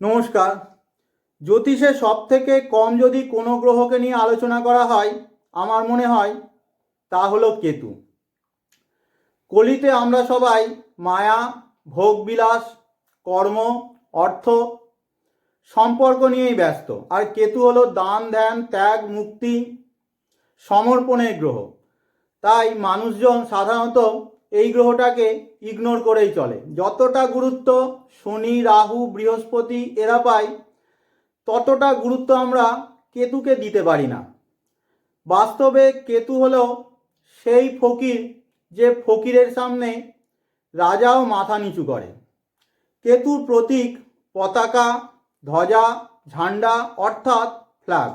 নমস্কার। জ্যোতিষে সব থেকে কম যদি কোনো গ্রহকে নিয়ে আলোচনা করা হয়, আমার মনে হয় তা হলো কেতু। কলিতে আমরা সবাই মায়া, ভোগবিলাস, কর্ম, অর্থ সম্পর্ক নিয়েই ব্যস্ত। আর কেতু হলো দান, ধ্যান, ত্যাগ, মুক্তি, সমর্পণের গ্রহ। তাই মানুষজন সাধারণত এই গ্রহটাকে ইগনোর করেই চলে। যতটা গুরুত্ব শনি, রাহু, বৃহস্পতি এরা পায়, ততটা গুরুত্ব আমরা কেতুকে দিতে পারি না। বাস্তবে কেতু হলো সেই ফকির যে ফকিরের সামনে রাজাও মাথা নিচু করে। কেতুর প্রতীক পতাকা, ধ্বজা, ঝান্ডা অর্থাৎ ফ্ল্যাগ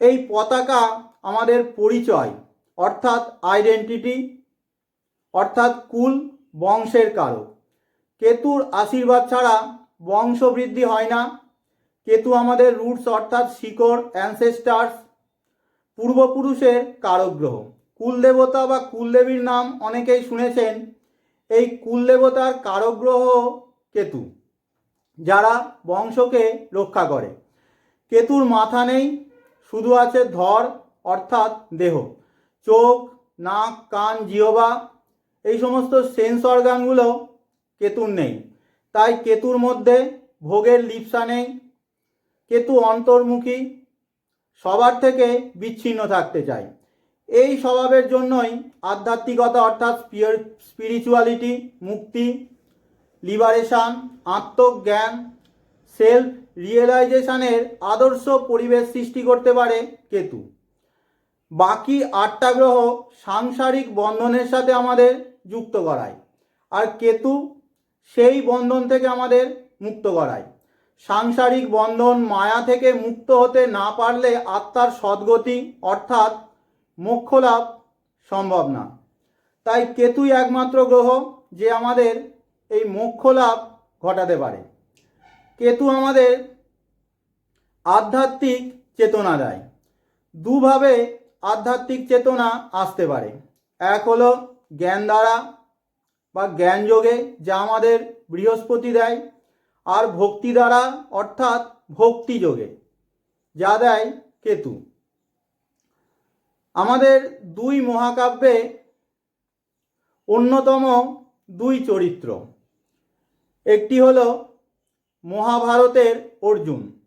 এই পতাকা আমাদের পরিচয় অর্থাৎ আইডেন্টিটি অর্থাৎ কুল বংশের কারক। কেতুর আশীর্বাদ ছাড়া বংশবৃদ্ধি হয় না। কেতু আমাদের রুটস অর্থাৎ শিকড় অ্যানসেস্টার্স পূর্বপুরুষের কারক গ্রহ কুলদেবতা বা কুলদেবীর নাম অনেকেই শুনেছেন, এই কুলদেবতার কারক গ্রহ কেতু, যারা বংশকে রক্ষা করে। কেতুর মাথা নেই, শুধু আছে ধর অর্থাৎ দেহ। চোখ, নাক, কান, জিহবা এই সমস্ত সেন্স অর্গানগুলো কেতুর নেই। তাই কেতুর মধ্যে ভোগের লিপসা নেই, কেতু অন্তর্মুখী, সবার থেকে বিচ্ছিন্ন থাকতে চায় এই স্বভাবের জন্যই আধ্যাত্মিকতা অর্থাৎ স্পিরিচুয়ালিটি মুক্তি লিবারেশন আত্মজ্ঞান সেলফ রিয়েলাইজেশনের আদর্শ পরিবেশ সৃষ্টি করতে পারে কেতু। বাকি আটটা গ্রহ সাংসারিক বন্ধনের সাথে আমাদের যুক্ত করায়। আর কেতু সেই বন্ধন থেকে আমাদের মুক্ত করায়। সাংসারিক বন্ধন মায়া থেকে মুক্ত হতে না পারলে আত্মার সদ্গতি অর্থাৎ মোক্ষ লাভ সম্ভব না। তাই কেতুই একমাত্র গ্রহ যে আমাদের এই মোক্ষ লাভ ঘটাতে পারে। কেতু আমাদের আধ্যাত্মিক চেতনা দেয়। দুভাবে আধ্যাত্মিক চেতনা আসতে পারে। এক হলো জ্ঞান দ্বারা বা জ্ঞান যোগে যা আমাদের বৃহস্পতি দেয় আর ভক্তি দ্বারা, অর্থাৎ ভক্তি যোগে, যা দেয় কেতু। আমাদের দুই মহাকাব্যে অন্যতম দুই চরিত্র। একটি হলো মহাভারতের অর্জুন।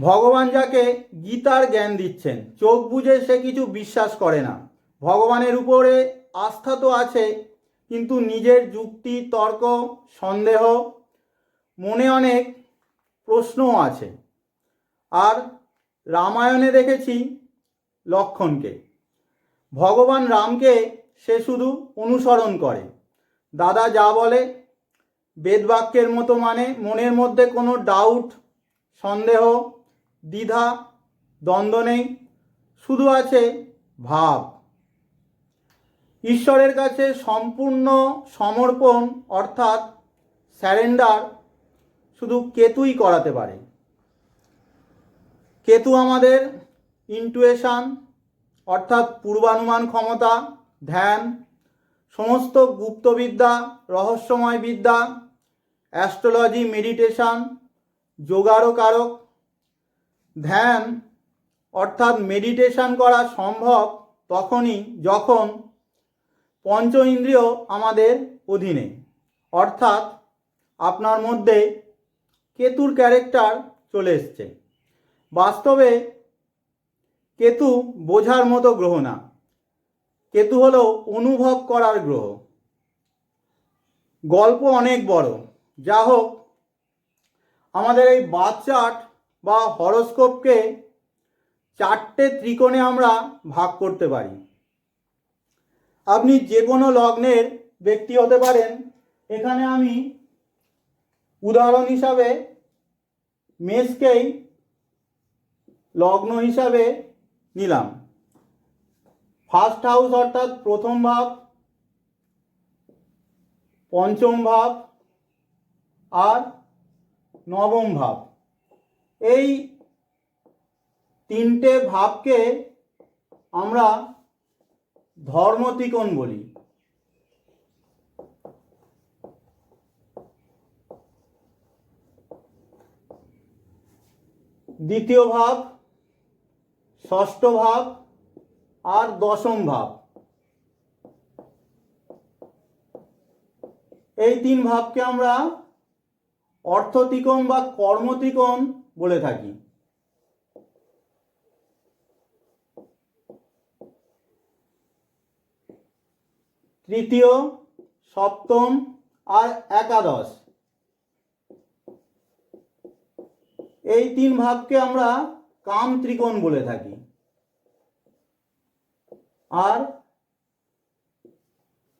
ভগবান যাকে গীতার জ্ঞান দিচ্ছেন, চোখ বুঝে সে কিছু বিশ্বাস করে না। ভগবানের উপরে আস্থা তো আছে, কিন্তু নিজের যুক্তি, তর্ক, সন্দেহ, মনে অনেক প্রশ্নও আছে। আর রামায়ণে দেখেছি লক্ষণকে। ভগবান রামকে সে শুধু অনুসরণ করে। দাদা যা বলে, বেদবাক্যের মতো মানে মনের মধ্যে কোনো ডাউট সন্দেহ, দ্বিধা, দ্বন্দ্ব নেই। শুধু আছে ভাব। ঈশ্বরের কাছে সম্পূর্ণ সমর্পণ, অর্থাৎ স্যারেন্ডার শুধু কেতুই করাতে পারে। কেতু আমাদের ইন্টুয়েশন অর্থাৎ পূর্বানুমান ক্ষমতা, ধ্যান, সমস্ত গুপ্তবিদ্যা, রহস্যময় বিদ্যা অ্যাস্ট্রোলজি মেডিটেশন যোগারও কারক ধ্যান, অর্থাৎ মেডিটেশন করা সম্ভব তখনই যখন পঞ্চ ইন্দ্রিয় আমাদের অধীনে। অর্থাৎ আপনার মধ্যে কেতুর ক্যারেক্টার চলে এসছে। বাস্তবে কেতু বোঝার মতো গ্রহ না। কেতু হলো অনুভব করার গ্রহ। গল্প অনেক বড়। যা হোক, আমাদের এই বাদ চার্ট বা হরস্কোপকে চারটে ত্রিকোণে আমরা ভাগ করতে পারি। আপনি যে কোনো লগ্নের ব্যক্তি হতে পারেন। এখানে আমি উদাহরণ হিসাবে মেষকেই লগ্ন হিসাবে নিলাম। ফার্স্ট হাউস অর্থাৎ প্রথম ভাব, পঞ্চম ভাব আর নবম ভাব। এই তিনটে ভাবকে আমরা ধর্মতিকোণ বলি? দ্বিতীয় ভাব, ষষ্ঠ ভাব আর দশম ভাব। এই তিন ভাবকে আমরা অর্থতিকোণ বা কর্মতিকোণ বলে থাকি। তৃতীয়, সপ্তম আর একাদশ। এই তিন ভাগকে আমরা কাম ত্রিকোণ বলে থাকি। আর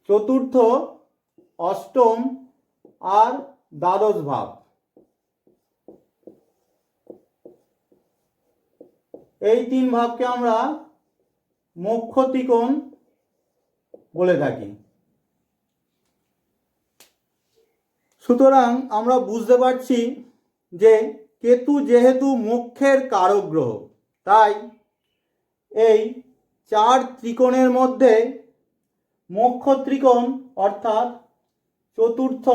চতুর্থ, অষ্টম আর দ্বাদশ ভাব এই তিন ভাবকে আমরা মোক্ষ ত্রিকোণ বলে থাকি। সুতরাং আমরা বুঝতে পারছি যে কেতু যেহেতু মোক্ষের কারক গ্রহ তাই এই চার ত্রিকোণের মধ্যে মোক্ষ ত্রিকোণ অর্থাৎ চতুর্থ,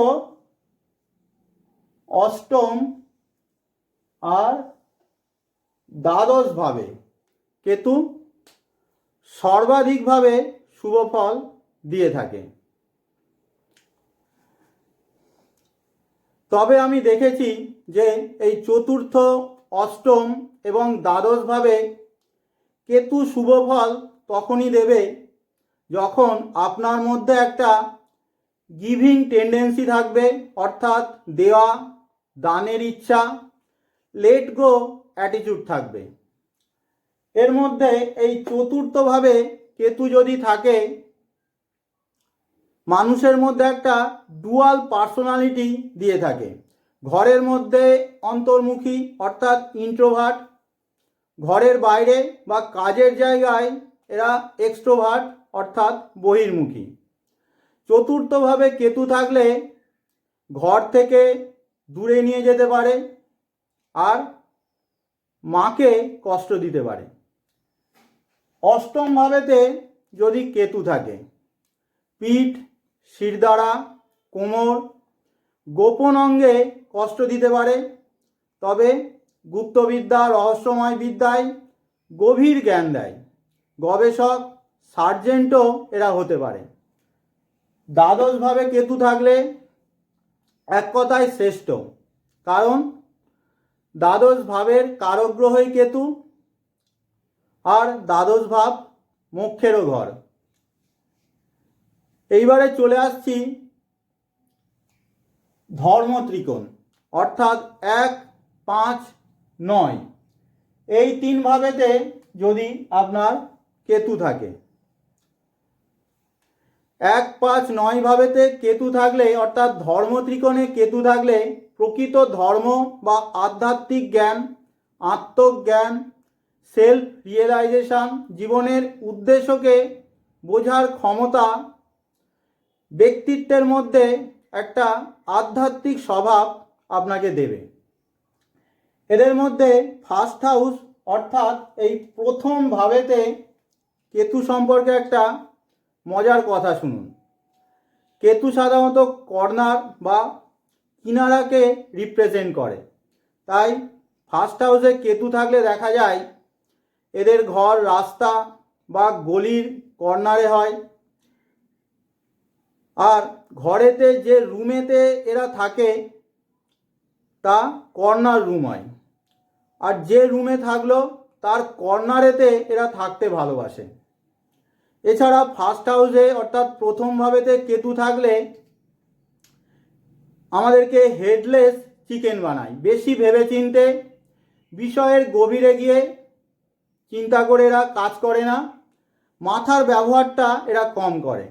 অষ্টম আর দ্বাদশ ভাবে কেতু সর্বাধিকভাবে শুভ ফল দিয়ে থাকে। তবে আমি দেখেছি যে এই চতুর্থ, অষ্টম এবং দ্বাদশভাবে কেতু শুভ ফল তখনই দেবে যখন আপনার মধ্যে একটা গিভিং টেন্ডেন্সি থাকবে, অর্থাৎ দেওয়া, দানের ইচ্ছা লেট গো অ্যাটিটিউড থাকবে। এর মধ্যে এই চতুর্থভাবে কেতু যদি থাকে মানুষের মধ্যে একটা ডুয়াল পার্সোনালিটি দিয়ে থাকে। ঘরের মধ্যে অন্তর্মুখী, অর্থাৎ ইন্ট্রোভার্ট ঘরের বাইরে বা কাজের জায়গায় এরা এক্সট্রোভার্ট অর্থাৎ বহির্মুখী। চতুর্থভাবে কেতু থাকলে ঘর থেকে দূরে নিয়ে যেতে পারে আর মাকে কষ্ট দিতে পারে। অষ্টম ভাবেতে যদি কেতু থাকে, পিঠ শিরদাঁড়া কোমর গোপন অঙ্গে কষ্ট দিতে পারে। তবে গুপ্তবিদ্যা, রহস্যময় বিদ্যায় গভীর জ্ঞান দেয়। গবেষক, সার্জেন্টও এরা হতে পারে। দ্বাদশভাবে কেতু থাকলে এক কথায় শ্রেষ্ঠ। কারণ দ্বাদশ ভাবের কারগ্রহই কেতু, আর দ্বাদশ ভাব মোক্ষেরও ঘর। এইবারে চলে আসছি ধর্ম ত্রিকোণ, অর্থাৎ এক, পাঁচ, নয়। এই তিন ভাবেতে যদি আপনার কেতু থাকে, এক, পাঁচ, নয় ভাবেতে কেতু থাকলে, অর্থাৎ ধর্ম ত্রিকোণে কেতু থাকলে, প্রকৃত ধর্ম বা আধ্যাত্মিক জ্ঞান, আত্মজ্ঞান সেলফ রিয়েলাইজেশন জীবনের উদ্দেশ্যকে বোঝার ক্ষমতা ব্যক্তিত্বের মধ্যে একটা আধ্যাত্মিক স্বভাব আপনাকে দেবে। এদের মধ্যে ফার্স্ট হাউস অর্থাৎ এই প্রথম ভাবেতে কেতু সম্পর্কে একটা মজার কথা শুনুন। কেতু সাধারণত কর্নার বা কিনারাকে রিপ্রেজেন্ট করে। তাই ফার্স্ট হাউসে কেতু থাকলে দেখা যায়, এদের ঘর রাস্তা বা গলির কর্নারে হয়। আর ঘরেতে যে রুমেতে এরা থাকে, তা কর্নার রুম হয়। আর যে রুমে থাকল, তার কর্নারেতে এরা থাকতে ভালোবাসে। এছাড়া ফার্স্ট হাউসে অর্থাৎ প্রথম ভাবেতে কেতু থাকলে, আমাদেরকে হেডলেস চিকেন বানায়। বেশি ভেবে চিনতে বিষয়ের গভীরে গিয়ে চিন্তা করে এরা কাজ করে না। মাথার ব্যবহারটা এরা কম করে।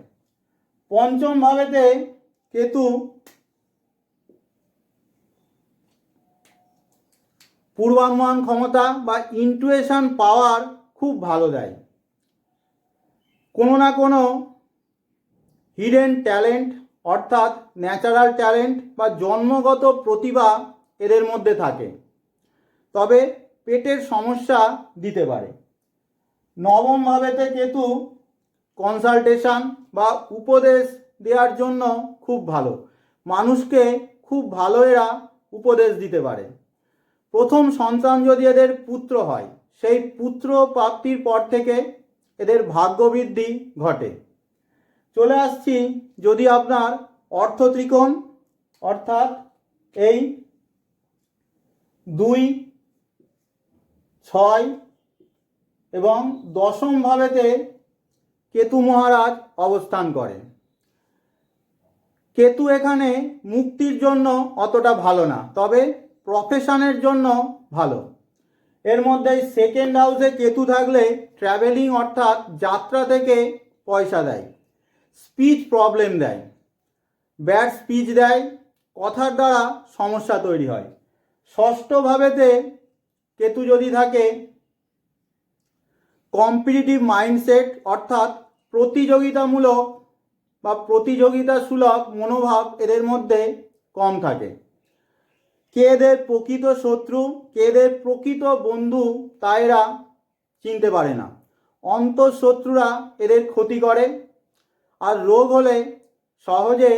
পঞ্চম ভাবেতে কেতু পূর্বানুমান ক্ষমতা বা ইন্টুয়েশন পাওয়ার খুব ভালো দেয়। কোনো না কোনো হিডেন ট্যালেন্ট অর্থাৎ ন্যাচারাল ট্যালেন্ট বা জন্মগত প্রতিভা এদের মধ্যে থাকে। তবে পেটের সমস্যা দিতে পারে। নবম ভাবেতে কেতু কনসালটেশন বা উপদেশ দেওয়ার জন্য খুব ভালো। মানুষকে খুব ভালো এরা উপদেশ দিতে পারে। প্রথম সন্তান যদি এদের পুত্র হয়, সেই পুত্র প্রাপ্তির পর থেকে এদের ভাগ্যবৃদ্ধি ঘটে। চলে আসছি যদি আপনার অর্থ ত্রিকোণ, অর্থাৎ এই দুই, ছয় এবং দশম ভাবেতে কেতু মহারাজ অবস্থান করে। কেতু এখানে মুক্তির জন্য অতটা ভালো না, তবে প্রফেশনের জন্য ভালো। এর মধ্যে সেকেন্ড হাউসে কেতু থাকলে ট্রাভেলিং অর্থাৎ যাত্রা থেকে পয়সা দেয় স্পিচ প্রবলেম দেয় ব্যাড স্পিচ দেয়, কথার দ্বারা সমস্যা তৈরি হয়। ষষ্ঠ ভাবেতে কেতু যদি থাকে কম্পিটিটিভ মাইন্ডসেট অর্থাৎ প্রতিযোগিতামূলক বা প্রতিযোগিতা সুলভ মনোভাব এদের মধ্যে কম থাকে। কে এদের প্রকৃত শত্রু কে এদের প্রকৃত বন্ধু, তা এরা চিনতে পারে না। অন্তঃশত্রুরা এদের ক্ষতি করে আর রোগ হলে সহজে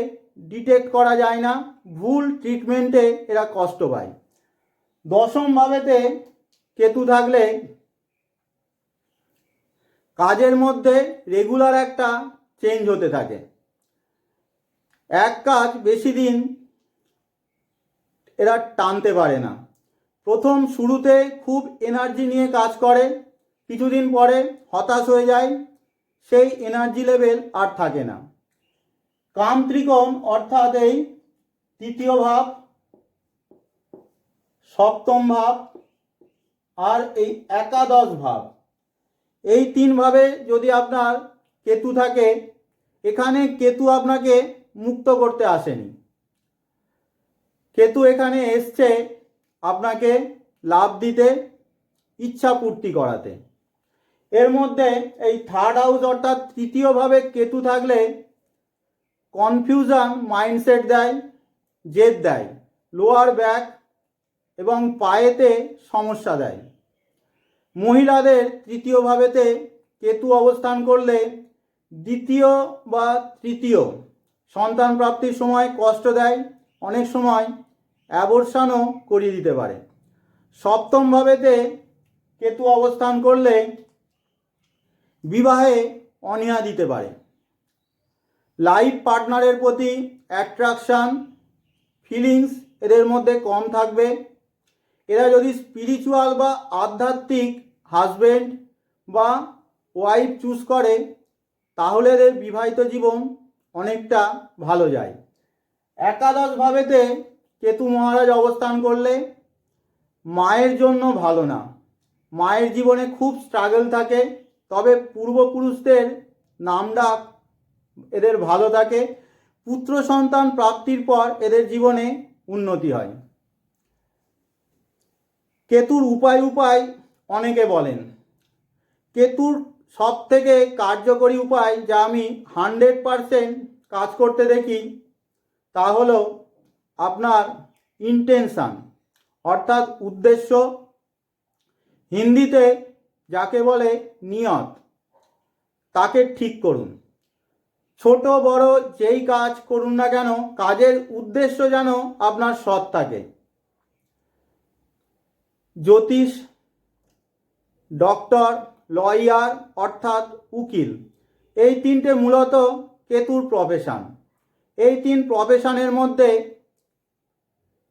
ডিটেক্ট করা যায় না, ভুল ট্রিটমেন্টে এরা কষ্ট পায়। দশম ভাবেতে কেতু থাকলে কাজের মধ্যে রেগুলার একটা চেঞ্জ হতে থাকে। এক কাজ বেশি দিন এরা টানতে পারে না। প্রথম শুরুতে খুব এনার্জি নিয়ে কাজ করে, কিছুদিন পরে হতাশ হয়ে যায়, সেই এনার্জি লেভেল আর থাকে না। কাম ত্রিকোণ অর্থাৎ এই তৃতীয় ভাব, সপ্তম ভাব আর এই একাদশ ভাব। এই তিন ভাবে যদি আপনার কেতু থাকে, এখানে কেতু আপনাকে মুক্ত করতে আসেনি। কেতু এখানে এসছে আপনাকে লাভ দিতে, ইচ্ছা পূর্তি করাতে। এর মধ্যে এই থার্ড হাউস অর্থাৎ তৃতীয়ভাবে কেতু থাকলে কনফিউশন মাইন্ডসেট দেয়, জেদ দেয় লোয়ার ব্যাক এবং পায়েতে সমস্যা দেয়। মহিলাদের তৃতীয় ভাবেতে কেতু অবস্থান করলে দ্বিতীয় বা তৃতীয়। সন্তান প্রাপ্তির সময় কষ্ট দেয়, অনেক সময় অ্যাবর্শনও করিয়ে দিতে পারে। সপ্তম ভাবেতে কেতু অবস্থান করলে বিবাহে অনীহা দিতে পারে। লাইফ পার্টনারের প্রতি অ্যাট্রাকশান, ফিলিংস এদের মধ্যে কম থাকবে। এরা যদি স্পিরিচুয়াল বা আধ্যাত্মিক হাজবেন্ড বা ওয়াইফ চুজ করে, তাহলে এদের বিবাহিত জীবন অনেকটা ভালো যায়। একাদশ ভাবেতে কেতু মহারাজ অবস্থান করলে মায়ের জন্য ভালো না। মায়ের জীবনে খুব স্ট্রাগল থাকে, তবে পূর্বপুরুষদের নাম ডাক এদের ভালো থাকে। পুত্র সন্তান প্রাপ্তির পর এদের জীবনে উন্নতি হয়। কেতুর উপায় উপায় অনেকে বলেন। কেতুর সব থেকে কার্যকরী উপায় যা আমি হান্ড্রেড পারসেন্ট কাজ করতে দেখি, তা হলো আপনার ইন্টেনশান, অর্থাৎ উদ্দেশ্য। হিন্দিতে যাকে বলে নিয়ত, তাকে ঠিক করুন। ছোট, বড় যেই কাজ করুন না কেন, কাজের উদ্দেশ্য যেন আপনার সৎ থাকে। জ্যোতিষ ডক্টর, লয়ার অর্থাৎ উকিল। এই তিনটে মূলত কেতুর প্রফেশন। এই তিন প্রফেশনের মধ্যে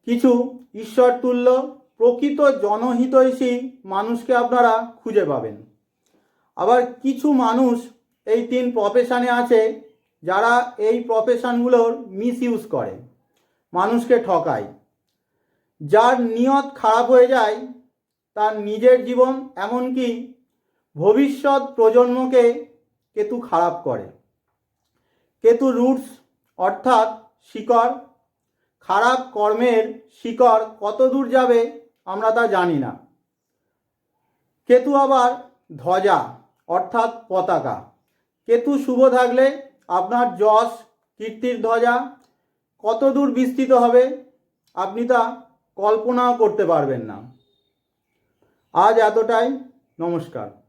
কিছু ঈশ্বর তুল্য প্রকৃত জনহিতৈষী মানুষকে আপনারা খুঁজে পাবেন। আবার কিছু মানুষ এই তিন প্রফেশনে আছে যারা এই প্রফেশনগুলোর মিস ইউজ করে, মানুষকে ঠকায়। যার নিয়ত খারাপ হয়ে যায় তার নিজের জীবন, এমনকি ভবিষ্যৎ প্রজন্মকে কেতু খারাপ করে। কেতু রুটস, অর্থাৎ শিকড়, খারাপ কর্মের শিকড় কত দূর যাবে আমরা তা জানি না। কেতু আবার ধ্বজা, অর্থাৎ পতাকা। কেতু শুভ থাকলে আপনার যশ, কীর্তির ধ্বজা কত দূর বিস্তৃত হবে, আপনি তা কল্পনাও করতে পারবেন না। আজ এতটাই। নমস্কার।